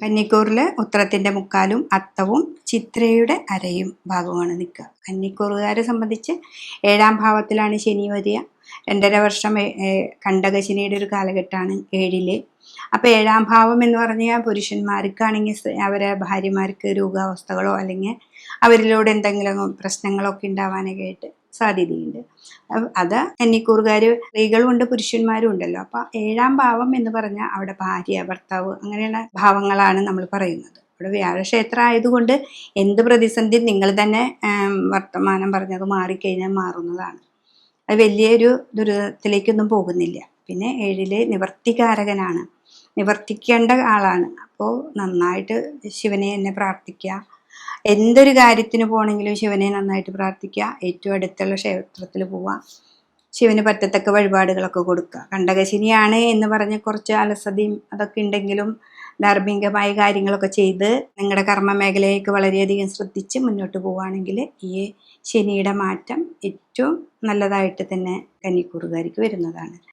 കന്നിക്കൂറിൽ ഉത്രത്തിന്റെ മുക്കാലും അത്തവും ചിത്രയുടെ അരയും ഭാഗമാണ് നിൽക്കുക. കന്നിക്കൂറുകാരെ സംബന്ധിച്ച് ഏഴാം ഭാവത്തിലാണ് ശനി വരിക. രണ്ടര വർഷം കണ്ടകശനിയുടെ ഒരു കാലഘട്ടമാണ് ഏഴിൽ. അപ്പൊ ഏഴാം ഭാവം എന്ന് പറഞ്ഞാൽ പുരുഷന്മാർക്കാണെങ്കിൽ അവരെ ഭാര്യമാർക്ക് രോഗാവസ്ഥകളോ അല്ലെങ്കിൽ അവരിലൂടെ എന്തെങ്കിലും പ്രശ്നങ്ങളൊക്കെ ഉണ്ടാവാനൊക്കെ ആയിട്ട് സാധ്യതയുണ്ട്. അത് കന്നിക്കൂറുകാർ സ്ത്രീകളും ഉണ്ട് പുരുഷന്മാരും ഉണ്ടല്ലോ അപ്പൊ ഏഴാം ഭാവം എന്ന് പറഞ്ഞാൽ അവിടെ ഭാര്യ ഭർത്താവ് അങ്ങനെയുള്ള ഭാവങ്ങളാണ് നമ്മൾ പറയുന്നത്. ഇവിടെ വ്യാഴക്ഷേത്രം ആയതുകൊണ്ട് എന്ത് പ്രതിസന്ധി നിങ്ങൾ തന്നെ വർത്തമാനം പറഞ്ഞത് മാറിക്കഴിഞ്ഞാൽ മാറുന്നതാണ്. അത് വലിയൊരു ദുരിതത്തിലേക്കൊന്നും പോകുന്നില്ല. പിന്നെ ഏഴിൽ നിവർത്തികാരകനാണ്. നിവർത്തിക്കേണ്ട ആളാണ്. അപ്പോൾ നന്നായിട്ട് ശിവനെ എന്നെ പ്രാർത്ഥിക്കുക. എന്തൊരു കാര്യത്തിന് പോകണമെങ്കിലും ശിവനെ നന്നായിട്ട് പ്രാർത്ഥിക്കുക. ഏറ്റവും അടുത്തുള്ള ക്ഷേത്രത്തിൽ പോവുക. ശിവന് പറ്റത്തക്ക വഴിപാടുകളൊക്കെ കൊടുക്കുക. കണ്ടകശിനിയാണ് എന്ന് പറഞ്ഞ് കുറച്ച് അലസതയും അതൊക്കെ ഉണ്ടെങ്കിലും ധാർമ്മികമായ കാര്യങ്ങളൊക്കെ ചെയ്ത് നിങ്ങളുടെ കർമ്മ മേഖലയിലേക്ക് വളരെയധികം ശ്രദ്ധിച്ച് മുന്നോട്ട് പോവുകയാണെങ്കിൽ ഈ ശനിയുടെ മാറ്റം ഏറ്റവും നല്ലതായിട്ട് തന്നെ കന്നിക്കൂറുകാർക്ക് വരുന്നതാണ്.